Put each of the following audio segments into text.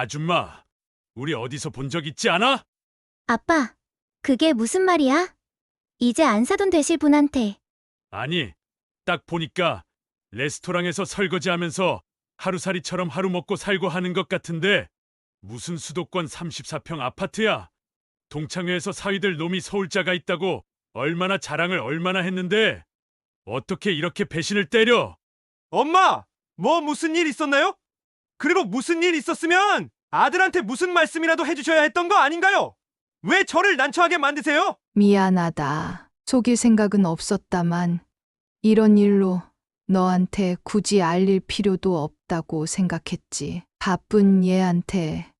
아줌마, 우리 어디서 본 적 있지 않아? 아빠, 그게 무슨 말이야? 이제 안 사돈 되실 분한테. 아니, 딱 보니까 레스토랑에서 설거지하면서 하루살이처럼 하루 먹고 살고 하는 것 같은데 무슨 수도권 34평 아파트야? 동창회에서 사위들 놈이 서울자가 있다고 얼마나 자랑을 얼마나 했는데 어떻게 이렇게 배신을 때려? 엄마! 뭐 무슨 일 있었나요? 그리고 무슨 일 있었으면 아들한테 무슨 말씀이라도 해주셔야 했던 거 아닌가요? 왜 저를 난처하게 만드세요? 미안하다. 속일 생각은 없었다만 이런 일로 너한테 굳이 알릴 필요도 없다고 생각했지. 바쁜 얘한테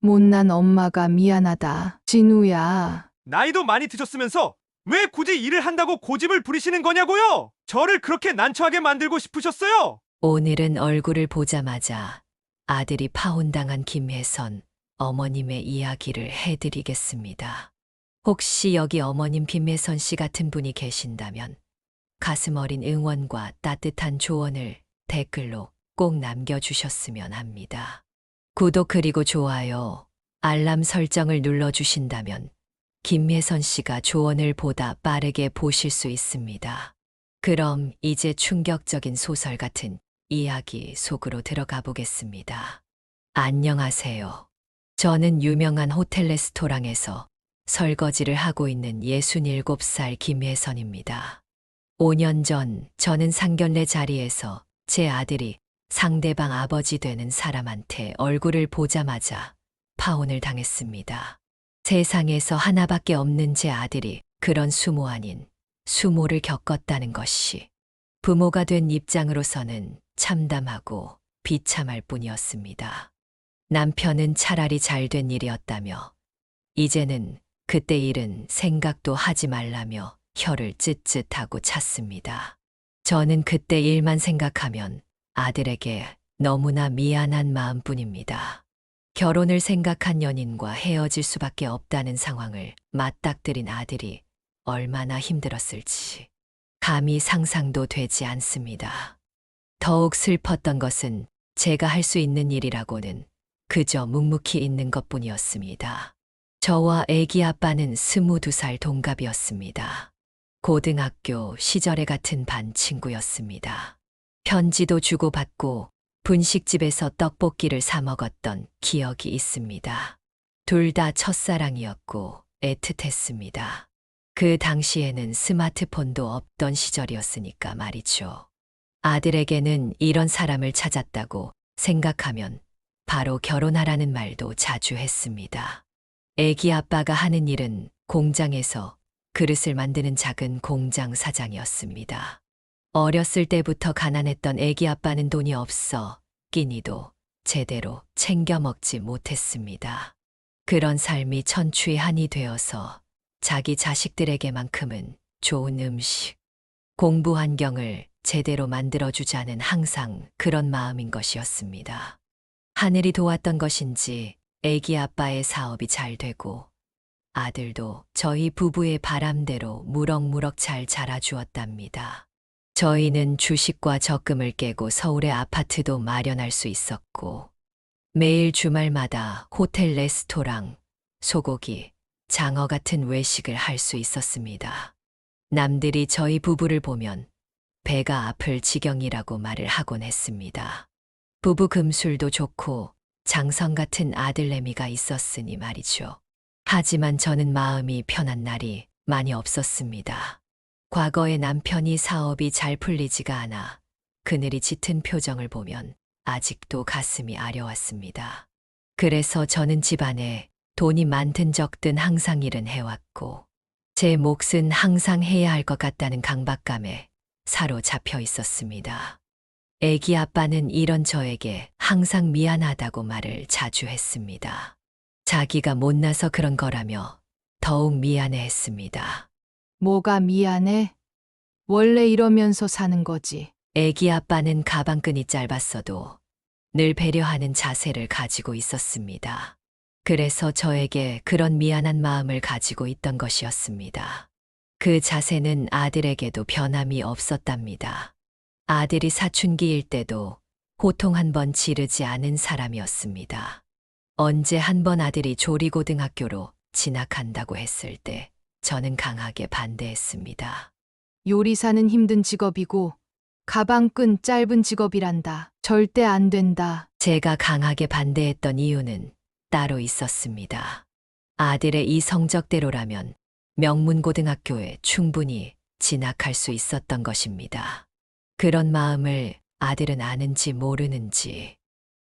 못난 엄마가 미안하다. 진우야. 나이도 많이 드셨으면서 왜 굳이 일을 한다고 고집을 부리시는 거냐고요? 저를 그렇게 난처하게 만들고 싶으셨어요? 오늘은 얼굴을 보자마자 아들이 파혼당한 김혜선 어머님의 이야기를 해드리겠습니다. 혹시 여기 어머님 김혜선 씨 같은 분이 계신다면 가슴 어린 응원과 따뜻한 조언을 댓글로 꼭 남겨주셨으면 합니다. 구독 그리고 좋아요, 알람 설정을 눌러주신다면 김혜선 씨가 조언을 보다 빠르게 보실 수 있습니다. 그럼 이제 충격적인 소설 같은 이야기 속으로 들어가 보겠습니다. 안녕하세요. 저는 유명한 호텔 레스토랑에서 설거지를 하고 있는 67살 김혜선입니다. 5년 전 저는 상견례 자리에서 제 아들이 상대방 아버지 되는 사람한테 얼굴을 보자마자 파혼을 당했습니다. 세상에서 하나밖에 없는 제 아들이 그런 수모 아닌 수모를 겪었다는 것이 부모가 된 입장으로서는 참담하고 비참할 뿐이었습니다. 남편은 차라리 잘 된 일이었다며 이제는 그때 일은 생각도 하지 말라며 혀를 쯧쯧하고 찼습니다. 저는 그때 일만 생각하면 아들에게 너무나 미안한 마음뿐입니다. 결혼을 생각한 연인과 헤어질 수밖에 없다는 상황을 맞닥뜨린 아들이 얼마나 힘들었을지 감히 상상도 되지 않습니다. 더욱 슬펐던 것은 제가 할 수 있는 일이라고는 그저 묵묵히 있는 것 뿐이었습니다. 저와 애기 아빠는 스무두 살 동갑이었습니다. 고등학교 시절에 같은 반 친구였습니다. 편지도 주고받고 분식집에서 떡볶이를 사 먹었던 기억이 있습니다. 둘 다 첫사랑이었고 애틋했습니다. 그 당시에는 스마트폰도 없던 시절이었으니까 말이죠. 아들에게는 이런 사람을 찾았다고 생각하면 바로 결혼하라는 말도 자주 했습니다. 애기 아빠가 하는 일은 공장에서 그릇을 만드는 작은 공장 사장이었습니다. 어렸을 때부터 가난했던 애기 아빠는 돈이 없어 끼니도 제대로 챙겨 먹지 못했습니다. 그런 삶이 천추의 한이 되어서 자기 자식들에게만큼은 좋은 음식, 공부 환경을 제대로 만들어주자는 항상 그런 마음인 것이었습니다. 하늘이 도왔던 것인지 애기 아빠의 사업이 잘 되고 아들도 저희 부부의 바람대로 무럭무럭 잘 자라주었답니다. 저희는 주식과 적금을 깨고 서울의 아파트도 마련할 수 있었고 매일 주말마다 호텔 레스토랑, 소고기, 장어 같은 외식을 할 수 있었습니다. 남들이 저희 부부를 보면 배가 아플 지경이라고 말을 하곤 했습니다. 부부 금술도 좋고 장성 같은 아들내미가 있었으니 말이죠. 하지만 저는 마음이 편한 날이 많이 없었습니다. 과거에 남편이 사업이 잘 풀리지가 않아 그늘이 짙은 표정을 보면 아직도 가슴이 아려왔습니다. 그래서 저는 집안에 돈이 많든 적든 항상 일은 해왔고 제 몫은 항상 해야 할 것 같다는 강박감에 사로잡혀 있었습니다. 애기 아빠는 이런 저에게 항상 미안하다고 말을 자주 했습니다. 자기가 못나서 그런 거라며 더욱 미안해 했습니다. 뭐가 미안해? 원래 이러면서 사는 거지. 애기 아빠는 가방끈이 짧았어도 늘 배려하는 자세를 가지고 있었습니다. 그래서 저에게 그런 미안한 마음을 가지고 있던 것이었습니다. 그 자세는 아들에게도 변함이 없었답니다. 아들이 사춘기일 때도 호통 한 번 지르지 않은 사람이었습니다. 언제 한 번 아들이 조리고등학교로 진학한다고 했을 때 저는 강하게 반대했습니다. 요리사는 힘든 직업이고 가방끈 짧은 직업이란다. 절대 안 된다. 제가 강하게 반대했던 이유는 따로 있었습니다. 아들의 이 성적대로라면 명문고등학교에 충분히 진학할 수 있었던 것입니다. 그런 마음을 아들은 아는지 모르는지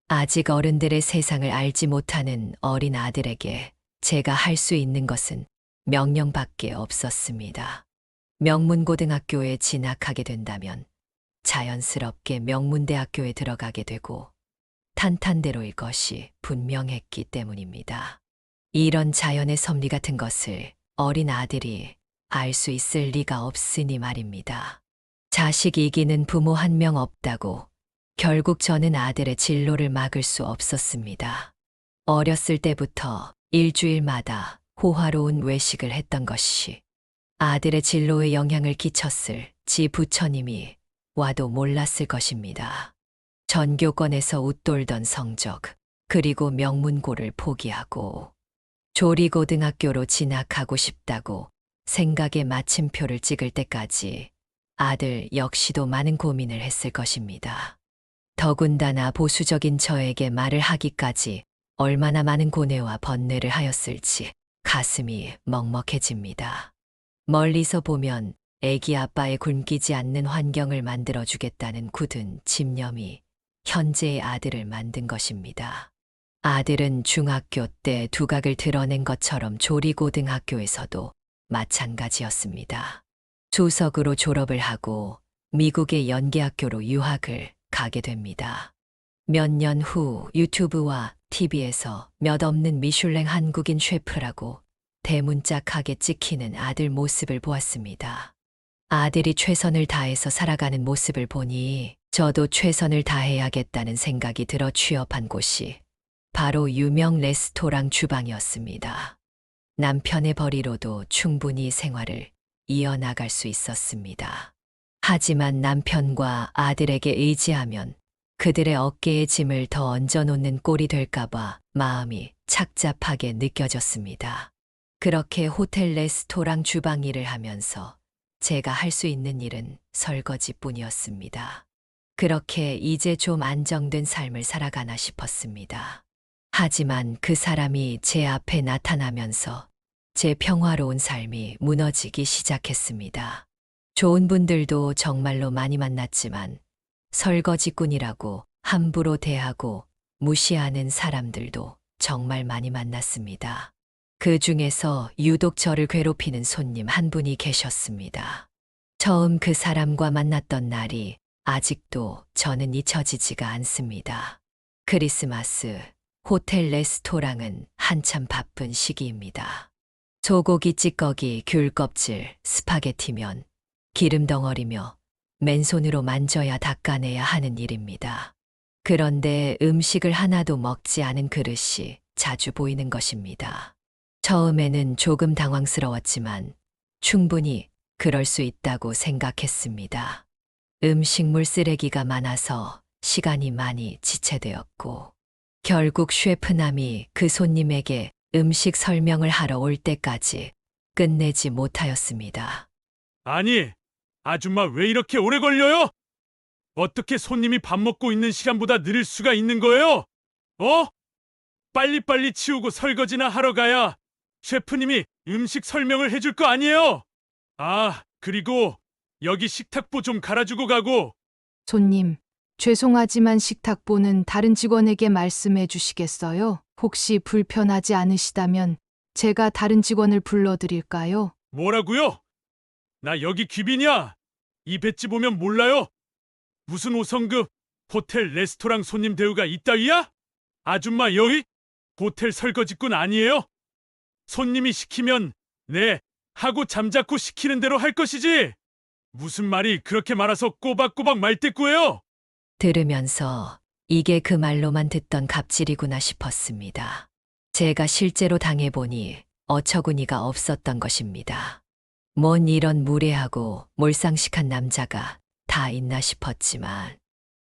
아직 어른들의 세상을 알지 못하는 어린 아들에게 제가 할 수 있는 것은 명령밖에 없었습니다. 명문고등학교에 진학하게 된다면 자연스럽게 명문대학교에 들어가게 되고 탄탄대로일 것이 분명했기 때문입니다. 이런 자연의 섭리 같은 것을 어린 아들이 알 수 있을 리가 없으니 말입니다. 자식 이기는 부모 한 명 없다고 결국 저는 아들의 진로를 막을 수 없었습니다. 어렸을 때부터 일주일마다 호화로운 외식을 했던 것이 아들의 진로에 영향을 끼쳤을 지 부처님이 와도 몰랐을 것입니다. 전교권에서 웃돌던 성적, 그리고 명문고를 포기하고 조리고등학교로 진학하고 싶다고 생각에 마침표를 찍을 때까지 아들 역시도 많은 고민을 했을 것입니다. 더군다나 보수적인 저에게 말을 하기까지 얼마나 많은 고뇌와 번뇌를 하였을지 가슴이 먹먹해집니다. 멀리서 보면 애기 아빠의 굶기지 않는 환경을 만들어주겠다는 굳은 집념이 현재의 아들을 만든 것입니다. 아들은 중학교 때 두각을 드러낸 것처럼 조리고등학교에서도 마찬가지였습니다. 조석으로 졸업을 하고 미국의 연계학교로 유학을 가게 됩니다. 몇 년 후 유튜브와 TV에서 몇 없는 미슐랭 한국인 셰프라고 대문짝하게 찍히는 아들 모습을 보았습니다. 아들이 최선을 다해서 살아가는 모습을 보니 저도 최선을 다해야겠다는 생각이 들어 취업한 곳이 바로 유명 레스토랑 주방이었습니다. 남편의 벌이로도 충분히 생활을 이어나갈 수 있었습니다. 하지만 남편과 아들에게 의지하면 그들의 어깨에 짐을 더 얹어놓는 꼴이 될까봐 마음이 착잡하게 느껴졌습니다. 그렇게 호텔 레스토랑 주방 일을 하면서 제가 할 수 있는 일은 설거지 뿐이었습니다. 그렇게 이제 좀 안정된 삶을 살아가나 싶었습니다. 하지만 그 사람이 제 앞에 나타나면서 제 평화로운 삶이 무너지기 시작했습니다. 좋은 분들도 정말로 많이 만났지만 설거지꾼이라고 함부로 대하고 무시하는 사람들도 정말 많이 만났습니다. 그 중에서 유독 저를 괴롭히는 손님 한 분이 계셨습니다. 처음 그 사람과 만났던 날이 아직도 저는 잊혀지지가 않습니다. 크리스마스, 호텔 레스토랑은 한참 바쁜 시기입니다. 소고기 찌꺼기, 귤 껍질, 스파게티면, 기름 덩어리며 맨손으로 만져야 닦아내야 하는 일입니다. 그런데 음식을 하나도 먹지 않은 그릇이 자주 보이는 것입니다. 처음에는 조금 당황스러웠지만 충분히 그럴 수 있다고 생각했습니다. 음식물 쓰레기가 많아서 시간이 많이 지체되었고, 결국 셰프남이 그 손님에게 음식 설명을 하러 올 때까지 끝내지 못하였습니다. 아니, 아줌마 왜 이렇게 오래 걸려요? 어떻게 손님이 밥 먹고 있는 시간보다 느릴 수가 있는 거예요? 어? 빨리빨리 치우고 설거지나 하러 가야 셰프님이 음식 설명을 해줄 거 아니에요? 아, 그리고 여기 식탁보 좀 갈아주고 가고 손님, 죄송하지만 식탁보는 다른 직원에게 말씀해 주시겠어요? 혹시 불편하지 않으시다면 제가 다른 직원을 불러드릴까요? 뭐라고요? 나 여기 귀빈이야. 이 배지 보면 몰라요? 무슨 5성급 호텔 레스토랑 손님 대우가 이따위야? 아줌마 여기 호텔 설거지꾼 아니에요? 손님이 시키면 네 하고 잠자코 시키는 대로 할 것이지. 무슨 말이 그렇게 많아서 꼬박꼬박 말대꾸예요? 들으면서 이게 그 말로만 듣던 갑질이구나 싶었습니다. 제가 실제로 당해보니 어처구니가 없었던 것입니다. 뭔 이런 무례하고 몰상식한 남자가 다 있나 싶었지만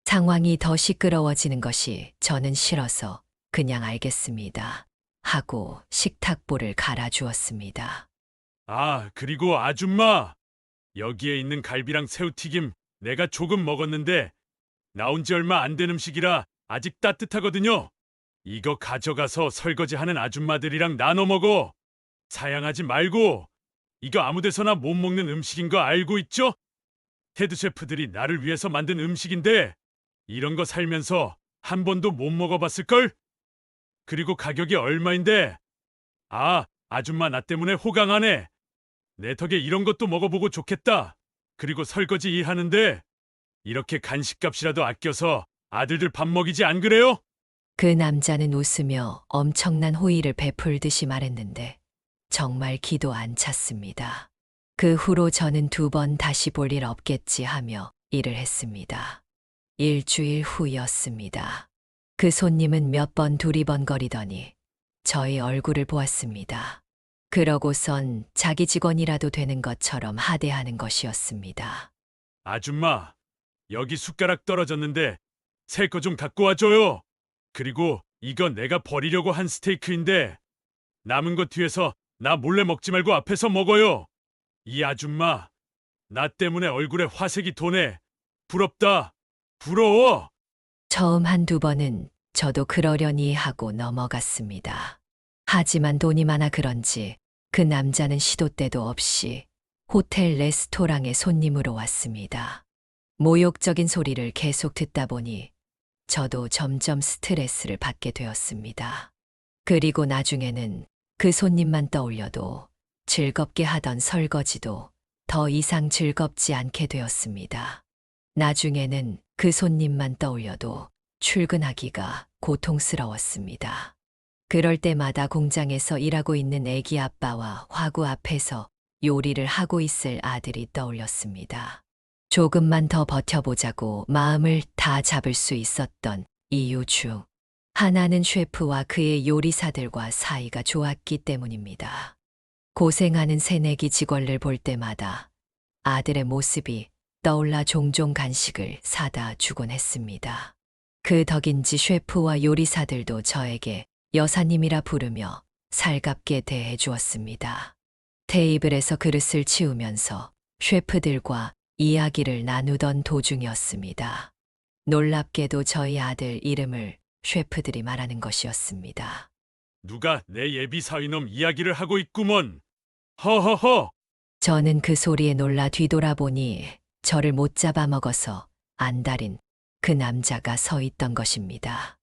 상황이 더 시끄러워지는 것이 저는 싫어서 그냥 알겠습니다. 하고 식탁보를 갈아주었습니다. 아, 그리고 아줌마. 여기에 있는 갈비랑 새우튀김 내가 조금 먹었는데 나온 지 얼마 안 된 음식이라 아직 따뜻하거든요. 이거 가져가서 설거지하는 아줌마들이랑 나눠 먹어. 사양하지 말고. 이거 아무 데서나 못 먹는 음식인 거 알고 있죠? 헤드 셰프들이 나를 위해서 만든 음식인데 이런 거 살면서 한 번도 못 먹어봤을걸? 그리고 가격이 얼마인데? 아, 아줌마 나 때문에 호강하네. 내 덕에 이런 것도 먹어보고 좋겠다. 그리고 설거지 일하는데 이렇게 간식값이라도 아껴서 아들들 밥 먹이지 안 그래요? 그 남자는 웃으며 엄청난 호의를 베풀듯이 말했는데 정말 기도 안 찼습니다. 그 후로 저는 두 번 다시 볼 일 없겠지 하며 일을 했습니다. 일주일 후였습니다. 그 손님은 몇 번 두리번거리더니 저의 얼굴을 보았습니다. 그러고선 자기 직원이라도 되는 것처럼 하대하는 것이었습니다. 아줌마, 여기 숟가락 떨어졌는데 새 거 좀 갖고 와줘요. 그리고 이거 내가 버리려고 한 스테이크인데 남은 것 뒤에서 나 몰래 먹지 말고 앞에서 먹어요. 이 아줌마, 나 때문에 얼굴에 화색이 도네. 부럽다. 부러워. 처음 한두 번은 저도 그러려니 하고 넘어갔습니다. 하지만 돈이 많아 그런지 그 남자는 시도 때도 없이 호텔 레스토랑에 손님으로 왔습니다. 모욕적인 소리를 계속 듣다 보니 저도 점점 스트레스를 받게 되었습니다. 그리고 나중에는 그 손님만 떠올려도 즐겁게 하던 설거지도 더 이상 즐겁지 않게 되었습니다. 나중에는 그 손님만 떠올려도 출근하기가 고통스러웠습니다. 그럴 때마다 공장에서 일하고 있는 애기 아빠와 화구 앞에서 요리를 하고 있을 아들이 떠올렸습니다. 조금만 더 버텨보자고 마음을 다 잡을 수 있었던 이유 중 하나는 셰프와 그의 요리사들과 사이가 좋았기 때문입니다. 고생하는 새내기 직원을 볼 때마다 아들의 모습이 떠올라 종종 간식을 사다 주곤 했습니다. 그 덕인지 셰프와 요리사들도 저에게 여사님이라 부르며 살갑게 대해 주었습니다. 테이블에서 그릇을 치우면서 셰프들과 이야기를 나누던 도중이었습니다. 놀랍게도 저희 아들 이름을 셰프들이 말하는 것이었습니다. 누가 내 예비 사위놈 이야기를 하고 있구먼. 허허허. 저는 그 소리에 놀라 뒤돌아보니 저를 못 잡아먹어서 안달인 그 남자가 서 있던 것입니다.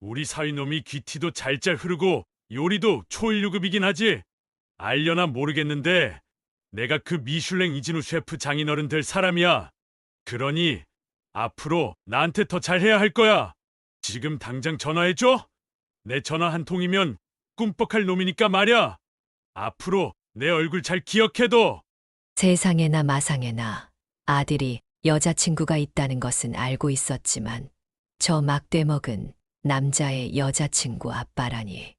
우리 사위놈이 귀티도 잘잘 흐르고 요리도 초일류급이긴 하지. 알려나 모르겠는데 내가 그 미슐랭 이진우 셰프 장인어른 될 사람이야. 그러니 앞으로 나한테 더 잘해야 할 거야. 지금 당장 전화해줘. 내 전화 한 통이면 꿈뻑할 놈이니까 말야. 앞으로 내 얼굴 잘 기억해둬. 세상에나 마상에나 아들이 여자친구가 있다는 것은 알고 있었지만 저 막대먹은 남자의 여자친구 아빠라니.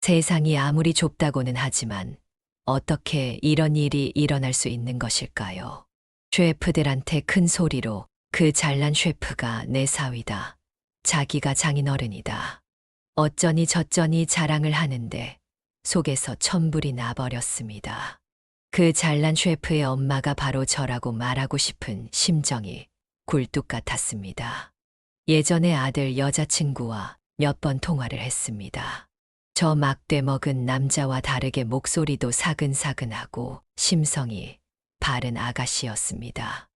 세상이 아무리 좁다고는 하지만 어떻게 이런 일이 일어날 수 있는 것일까요? 셰프들한테 큰 소리로 그 잘난 셰프가 내 사위다. 자기가 장인어른이다. 어쩌니 저쩌니 자랑을 하는데 속에서 천불이 나버렸습니다. 그 잘난 셰프의 엄마가 바로 저라고 말하고 싶은 심정이 굴뚝 같았습니다. 예전에 아들 여자친구와 몇 번 통화를 했습니다. 저 막대 먹은 남자와 다르게 목소리도 사근사근하고 심성이 바른 아가씨였습니다.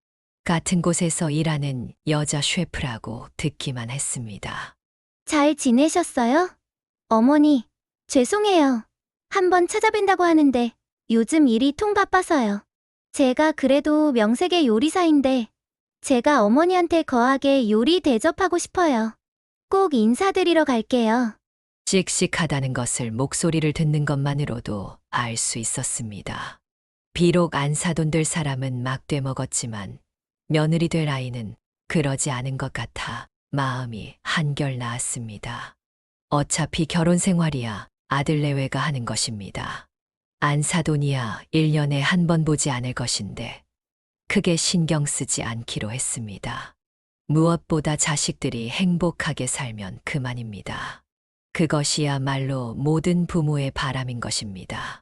같은 곳에서 일하는 여자 셰프라고 듣기만 했습니다. 잘 지내셨어요? 어머니, 죄송해요. 한번 찾아뵌다고 하는데 요즘 일이 통 바빠서요. 제가 그래도 명색의 요리사인데 제가 어머니한테 거하게 요리 대접하고 싶어요. 꼭 인사드리러 갈게요. 씩씩하다는 것을 목소리를 듣는 것만으로도 알 수 있었습니다. 비록 안 사돈 될 사람은 막돼 먹었지만 며느리 될 아이는 그러지 않은 것 같아 마음이 한결 나았습니다. 어차피 결혼 생활이야 아들 내외가 하는 것입니다. 안 사돈이야 1년에 한 번 보지 않을 것인데 크게 신경 쓰지 않기로 했습니다. 무엇보다 자식들이 행복하게 살면 그만입니다. 그것이야말로 모든 부모의 바람인 것입니다.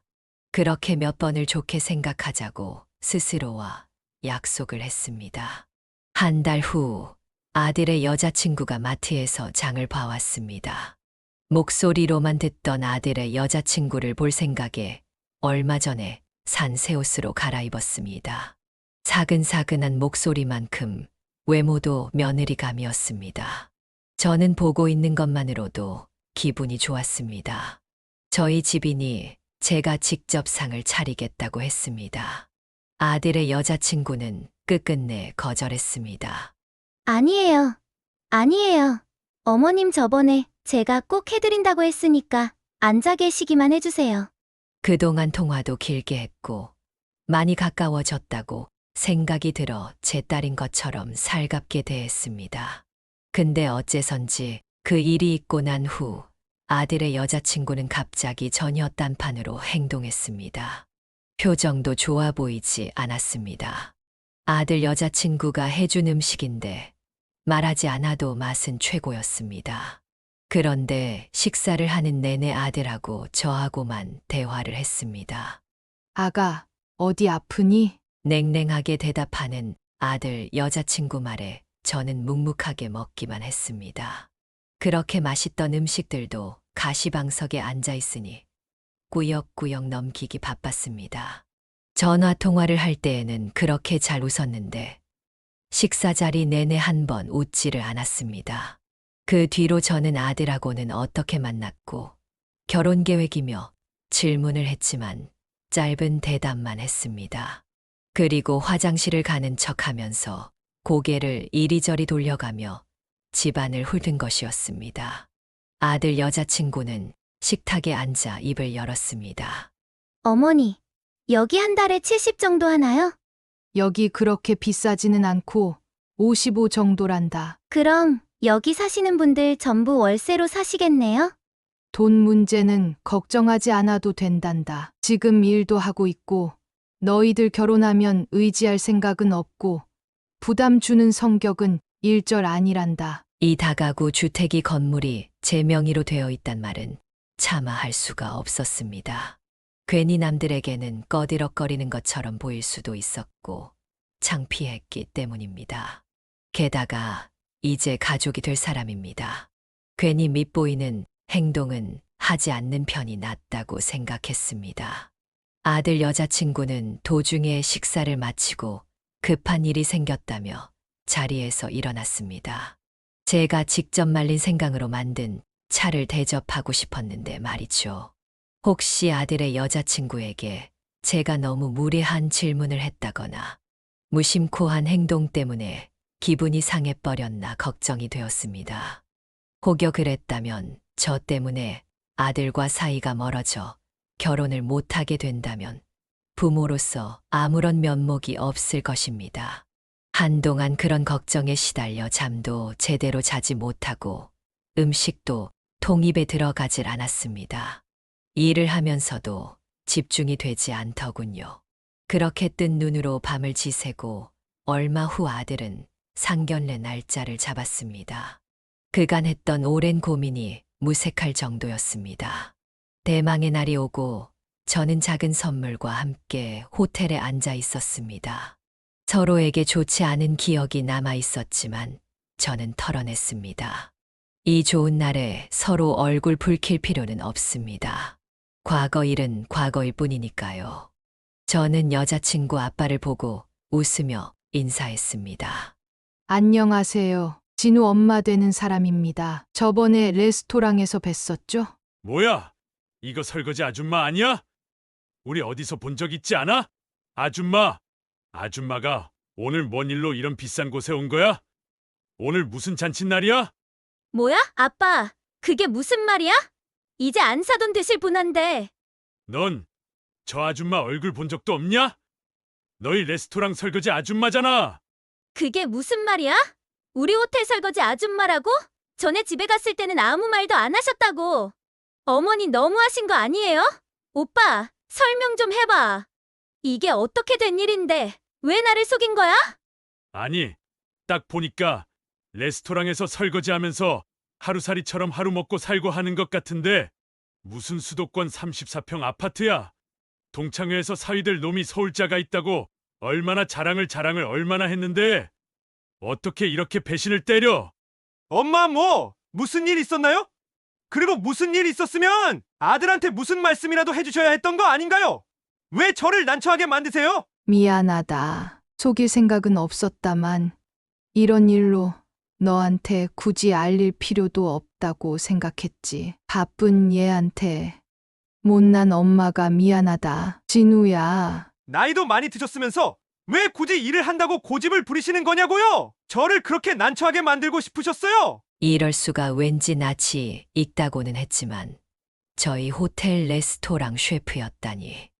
그렇게 몇 번을 좋게 생각하자고 스스로와 약속을 했습니다. 한 달 후 아들의 여자친구가 마트에서 장을 봐왔습니다. 목소리로만 듣던 아들의 여자친구를 볼 생각에 얼마 전에 산 새 옷으로 갈아입었습니다. 사근사근한 목소리만큼 외모도 며느리감이었습니다. 저는 보고 있는 것만으로도 기분이 좋았습니다. 저희 집이니 제가 직접 상을 차리겠다고 했습니다. 아들의 여자친구는 끝끝내 거절했습니다. 아니에요. 아니에요. 어머님 저번에 제가 꼭 해드린다고 했으니까 앉아 계시기만 해주세요. 그동안 통화도 길게 했고 많이 가까워졌다고 생각이 들어 제 딸인 것처럼 살갑게 대했습니다. 근데 어째선지 그 일이 있고 난 후 아들의 여자친구는 갑자기 전혀 딴판으로 행동했습니다. 표정도 좋아 보이지 않았습니다. 아들 여자친구가 해준 음식인데 말하지 않아도 맛은 최고였습니다. 그런데 식사를 하는 내내 아들하고 저하고만 대화를 했습니다. 아가, 어디 아프니? 냉랭하게 대답하는 아들 여자친구 말에 저는 묵묵하게 먹기만 했습니다. 그렇게 맛있던 음식들도 가시방석에 앉아 있으니 꾸역꾸역 넘기기 바빴습니다. 전화 통화를 할 때에는 그렇게 잘 웃었는데 식사 자리 내내 한 번 웃지를 않았습니다. 그 뒤로 저는 아들하고는 어떻게 만났고 결혼 계획이며 질문을 했지만 짧은 대답만 했습니다. 그리고 화장실을 가는 척 하면서 고개를 이리저리 돌려가며 집안을 훑은 것이었습니다. 아들 여자친구는 식탁에 앉아 입을 열었습니다. 어머니, 여기 한 달에 70 정도 하나요? 여기 그렇게 비싸지는 않고 55 정도란다. 그럼 여기 사시는 분들 전부 월세로 사시겠네요? 돈 문제는 걱정하지 않아도 된단다. 지금 일도 하고 있고, 너희들 결혼하면 의지할 생각은 없고, 부담 주는 성격은 일절 아니란다. 이 다가구 주택이 건물이 제 명의로 되어 있단 말은 차마 할 수가 없었습니다. 괜히 남들에게는 꺼디럭거리는 것처럼 보일 수도 있었고 창피했기 때문입니다. 게다가 이제 가족이 될 사람입니다. 괜히 밉보이는 행동은 하지 않는 편이 낫다고 생각했습니다. 아들 여자친구는 도중에 식사를 마치고 급한 일이 생겼다며 자리에서 일어났습니다. 제가 직접 말린 생강으로 만든 차를 대접하고 싶었는데 말이죠. 혹시 아들의 여자친구에게 제가 너무 무례한 질문을 했다거나 무심코 한 행동 때문에 기분이 상해버렸나 걱정이 되었습니다. 혹여 그랬다면 저 때문에 아들과 사이가 멀어져 결혼을 못하게 된다면 부모로서 아무런 면목이 없을 것입니다. 한동안 그런 걱정에 시달려 잠도 제대로 자지 못하고 음식도 통입에 들어가질 않았습니다. 일을 하면서도 집중이 되지 않더군요. 그렇게 뜬 눈으로 밤을 지새고 얼마 후 아들은 상견례 날짜를 잡았습니다. 그간 했던 오랜 고민이 무색할 정도였습니다. 대망의 날이 오고 저는 작은 선물과 함께 호텔에 앉아 있었습니다. 서로에게 좋지 않은 기억이 남아 있었지만 저는 털어냈습니다. 이 좋은 날에 서로 얼굴 붉힐 필요는 없습니다. 과거 일은 과거일 뿐이니까요. 저는 여자친구 아빠를 보고 웃으며 인사했습니다. 안녕하세요. 진우 엄마 되는 사람입니다. 저번에 레스토랑에서 뵀었죠? 뭐야? 이거 설거지 아줌마 아니야? 우리 어디서 본 적 있지 않아? 아줌마! 아줌마가 오늘 뭔 일로 이런 비싼 곳에 온 거야? 오늘 무슨 잔칫날이야? 뭐야? 아빠, 그게 무슨 말이야? 이제 안 사돈 되실 분한데. 넌 저 아줌마 얼굴 본 적도 없냐? 너희 레스토랑 설거지 아줌마잖아. 그게 무슨 말이야? 우리 호텔 설거지 아줌마라고? 전에 집에 갔을 때는 아무 말도 안 하셨다고. 어머니 너무하신 거 아니에요? 오빠, 설명 좀 해봐. 이게 어떻게 된 일인데 왜 나를 속인 거야? 아니, 딱 보니까 레스토랑에서 설거지하면서 하루살이처럼 하루 먹고 살고 하는 것 같은데 무슨 수도권 34평 아파트야? 동창회에서 사위될 놈이 서울자가 있다고 얼마나 자랑을 자랑을 얼마나 했는데 어떻게 이렇게 배신을 때려? 엄마 뭐 무슨 일 있었나요? 그리고 무슨 일 있었으면 아들한테 무슨 말씀이라도 해주셔야 했던 거 아닌가요? 왜 저를 난처하게 만드세요? 미안하다. 속일 생각은 없었다만 이런 일로 너한테 굳이 알릴 필요도 없다고 생각했지. 바쁜 얘한테 못난 엄마가 미안하다. 진우야. 나이도 많이 드셨으면서 왜 굳이 일을 한다고 고집을 부리시는 거냐고요? 저를 그렇게 난처하게 만들고 싶으셨어요? 이럴 수가 왠지 낯이 익다고는 했지만 저희 호텔 레스토랑 셰프였다니.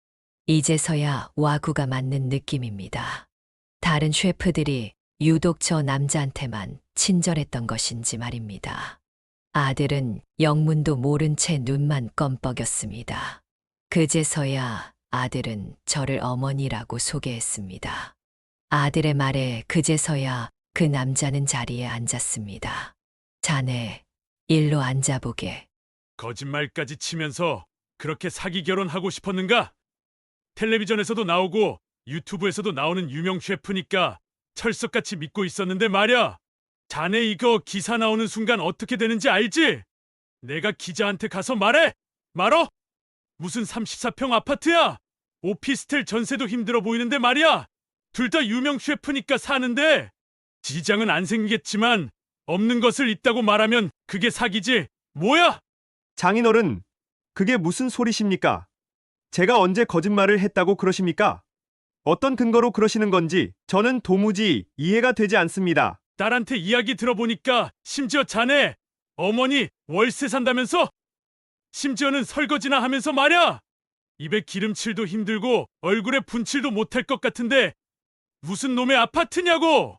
이제서야 와구가 맞는 느낌입니다. 다른 셰프들이 유독 저 남자한테만 친절했던 것인지 말입니다. 아들은 영문도 모른 채 눈만 껌뻑였습니다. 그제서야 아들은 저를 어머니라고 소개했습니다. 아들의 말에 그제서야 그 남자는 자리에 앉았습니다. 자네, 일로 앉아보게. 거짓말까지 치면서 그렇게 사기 결혼하고 싶었는가? 텔레비전에서도 나오고 유튜브에서도 나오는 유명 셰프니까 철석같이 믿고 있었는데 말야. 자네 이거 기사 나오는 순간 어떻게 되는지 알지? 내가 기자한테 가서 말해. 말어. 무슨 34평 아파트야? 오피스텔 전세도 힘들어 보이는데 말이야. 둘 다 유명 셰프니까 사는데 지장은 안 생기겠지만 없는 것을 있다고 말하면 그게 사기지. 뭐야? 장인어른, 그게 무슨 소리십니까? 제가 언제 거짓말을 했다고 그러십니까? 어떤 근거로 그러시는 건지 저는 도무지 이해가 되지 않습니다. 딸한테 이야기 들어보니까 심지어 자네 어머니 월세 산다면서? 심지어는 설거지나 하면서 말야. 입에 기름칠도 힘들고 얼굴에 분칠도 못할 것 같은데 무슨 놈의 아파트냐고.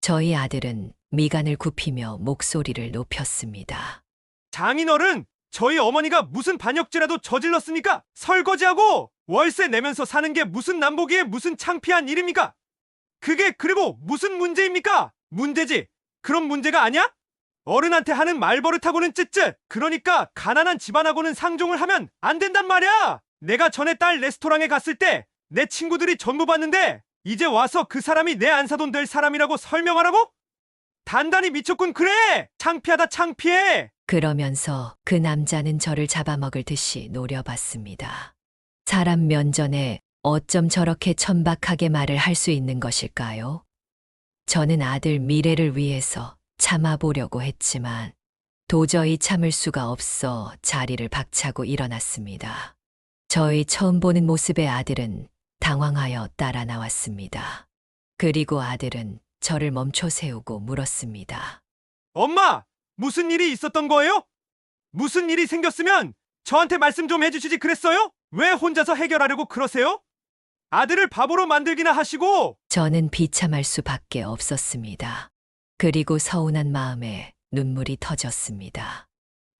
저희 아들은 미간을 굽히며 목소리를 높였습니다. 장인어른, 저희 어머니가 무슨 반역죄라도 저질렀으니까 설거지하고 월세 내면서 사는 게 무슨 남보기에 무슨 창피한 일입니까? 그게 그리고 무슨 문제입니까? 문제지. 그런 문제가 아니야? 어른한테 하는 말버릇하고는 쯧쯧. 그러니까 가난한 집안하고는 상종을 하면 안 된단 말이야. 내가 전에 딸 레스토랑에 갔을 때 내 친구들이 전부 봤는데 이제 와서 그 사람이 내 안사돈 될 사람이라고 설명하라고? 단단히 미쳤군 그래. 창피하다 창피해. 그러면서 그 남자는 저를 잡아먹을 듯이 노려봤습니다. 사람 면전에 어쩜 저렇게 천박하게 말을 할 수 있는 것일까요? 저는 아들 미래를 위해서 참아보려고 했지만 도저히 참을 수가 없어 자리를 박차고 일어났습니다. 저희 처음 보는 모습의 아들은 당황하여 따라 나왔습니다. 그리고 아들은 저를 멈춰 세우고 물었습니다. 엄마, 무슨 일이 있었던 거예요? 무슨 일이 생겼으면 저한테 말씀 좀 해주시지 그랬어요? 왜 혼자서 해결하려고 그러세요? 아들을 바보로 만들기나 하시고 저는 비참할 수밖에 없었습니다. 그리고 서운한 마음에 눈물이 터졌습니다.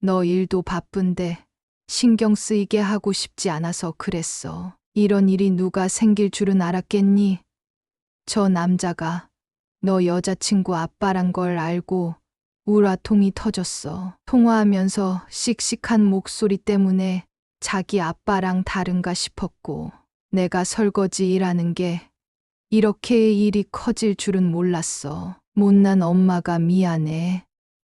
너 일도 바쁜데 신경 쓰이게 하고 싶지 않아서 그랬어. 이런 일이 누가 생길 줄은 알았겠니? 저 남자가 너 여자친구 아빠란 걸 알고 우라통이 터졌어. 통화하면서 씩씩한 목소리 때문에 자기 아빠랑 다른가 싶었고 내가 설거지 일하는 게 이렇게 일이 커질 줄은 몰랐어. 못난 엄마가 미안해.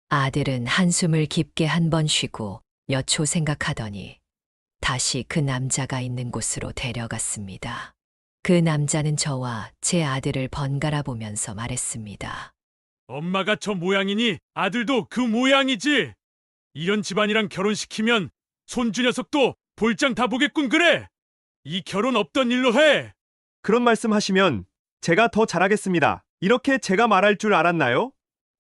아들은 한숨을 깊게 한 번 쉬고 몇 초 생각하더니 다시 그 남자가 있는 곳으로 데려갔습니다. 그 남자는 저와 제 아들을 번갈아 보면서 말했습니다. 엄마가 저 모양이니 아들도 그 모양이지. 이런 집안이랑 결혼시키면 손주 녀석도 볼장 다 보겠군 그래. 이 결혼 없던 일로 해. 그런 말씀 하시면 제가 더 잘하겠습니다. 이렇게 제가 말할 줄 알았나요?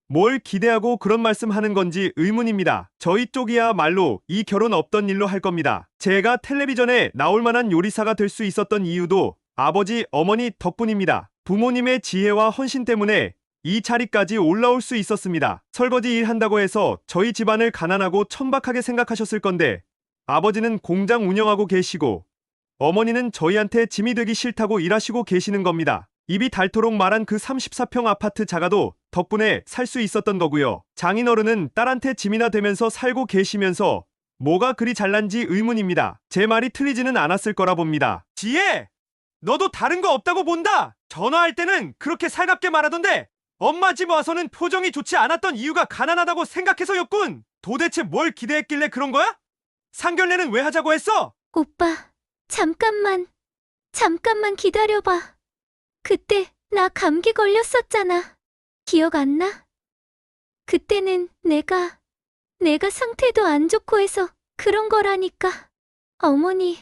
뭘 기대하고 그런 말씀 하는 건지 의문입니다. 저희 쪽이야 말로 이 결혼 없던 일로 할 겁니다. 제가 텔레비전에 나올 만한 요리사가 될 수 있었던 이유도 아버지, 어머니 덕분입니다. 부모님의 지혜와 헌신 때문에 이 자리까지 올라올 수 있었습니다. 설거지 일 한다고 해서 저희 집안을 가난하고 천박하게 생각하셨을 건데 아버지는 공장 운영하고 계시고 어머니는 저희한테 짐이 되기 싫다고 일하시고 계시는 겁니다. 입이 닳도록 말한 그 34평 아파트 자가도 덕분에 살 수 있었던 거고요. 장인어른은 딸한테 짐이나 되면서 살고 계시면서 뭐가 그리 잘난지 의문입니다. 제 말이 틀리지는 않았을 거라 봅니다. 지혜! 너도 다른 거 없다고 본다! 전화할 때는 그렇게 살갑게 말하던데 엄마 집 와서는 표정이 좋지 않았던 이유가 가난하다고 생각해서였군! 도대체 뭘 기대했길래 그런 거야? 상견례는 왜 하자고 했어? 오빠, 잠깐만. 잠깐만 기다려봐. 그때 나 감기 걸렸었잖아. 기억 안 나? 그때는 내가, 내가 상태도 안 좋고 해서 그런 거라니까. 어머니,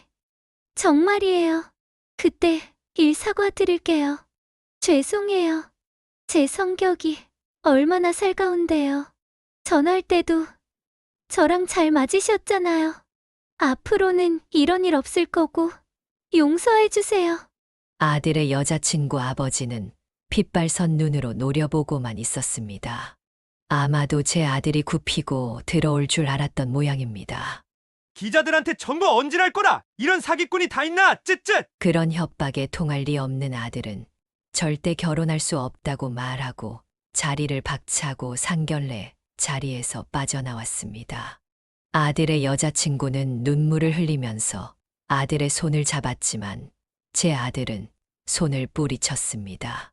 정말이에요. 그때 일 사과드릴게요. 죄송해요. 제 성격이 얼마나 살가운데요. 전화할 때도 저랑 잘 맞으셨잖아요. 앞으로는 이런 일 없을 거고 용서해주세요. 아들의 여자친구 아버지는 핏발선 눈으로 노려보고만 있었습니다. 아마도 제 아들이 굽히고 들어올 줄 알았던 모양입니다. 기자들한테 전부 언질할 거라! 이런 사기꾼이 다 있나! 쯧쯧! 그런 협박에 통할 리 없는 아들은 절대 결혼할 수 없다고 말하고 자리를 박차고 상견례 자리에서 빠져나왔습니다. 아들의 여자친구는 눈물을 흘리면서 아들의 손을 잡았지만 제 아들은 손을 뿌리쳤습니다.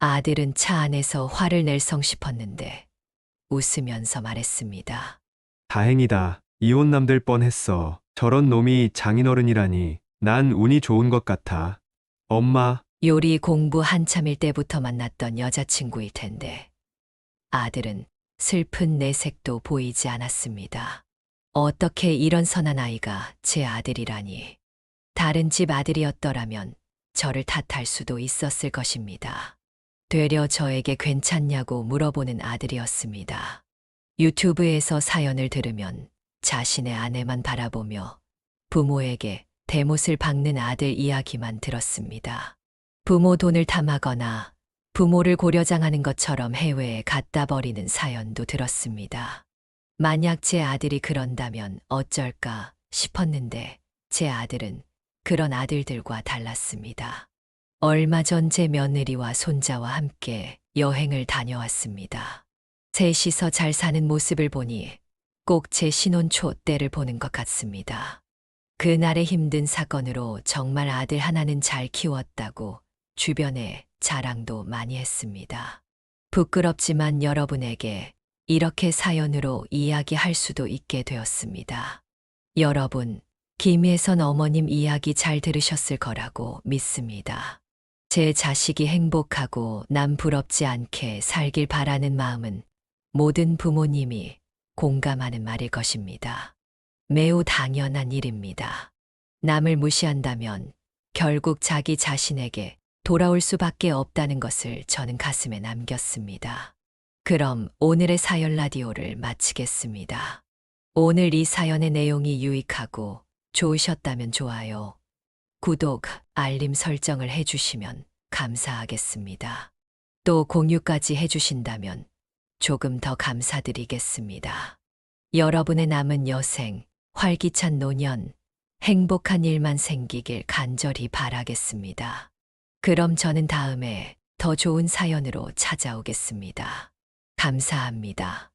아들은 차 안에서 화를 낼성 싶었는데 웃으면서 말했습니다. 다행이다. 이혼남 될 뻔했어. 저런 놈이 장인어른이라니. 난 운이 좋은 것 같아. 엄마, 요리 공부 한참일 때부터 만났던 여자친구일 텐데 아들은 슬픈 내색도 보이지 않았습니다. 어떻게 이런 선한 아이가 제 아들이라니. 다른 집 아들이었더라면 저를 탓할 수도 있었을 것입니다. 되려 저에게 괜찮냐고 물어보는 아들이었습니다. 유튜브에서 사연을 들으면 자신의 아내만 바라보며 부모에게 대못을 박는 아들 이야기만 들었습니다. 부모 돈을 탐하거나 부모를 고려장하는 것처럼 해외에 갖다 버리는 사연도 들었습니다. 만약 제 아들이 그런다면 어쩔까 싶었는데 제 아들은 그런 아들들과 달랐습니다. 얼마 전 제 며느리와 손자와 함께 여행을 다녀왔습니다. 셋이서 잘 사는 모습을 보니 꼭 제 신혼초 때를 보는 것 같습니다. 그날의 힘든 사건으로 정말 아들 하나는 잘 키웠다고 주변에 자랑도 많이 했습니다. 부끄럽지만 여러분에게 이렇게 사연으로 이야기할 수도 있게 되었습니다. 여러분, 김혜선 어머님 이야기 잘 들으셨을 거라고 믿습니다. 제 자식이 행복하고 남 부럽지 않게 살길 바라는 마음은 모든 부모님이 공감하는 말일 것입니다. 매우 당연한 일입니다. 남을 무시한다면 결국 자기 자신에게 돌아올 수밖에 없다는 것을 저는 가슴에 남겼습니다. 그럼 오늘의 사연 라디오를 마치겠습니다. 오늘 이 사연의 내용이 유익하고 좋으셨다면 좋아요, 구독, 알림 설정을 해주시면 감사하겠습니다. 또 공유까지 해주신다면 조금 더 감사드리겠습니다. 여러분의 남은 여생, 활기찬 노년, 행복한 일만 생기길 간절히 바라겠습니다. 그럼 저는 다음에 더 좋은 사연으로 찾아오겠습니다. 감사합니다.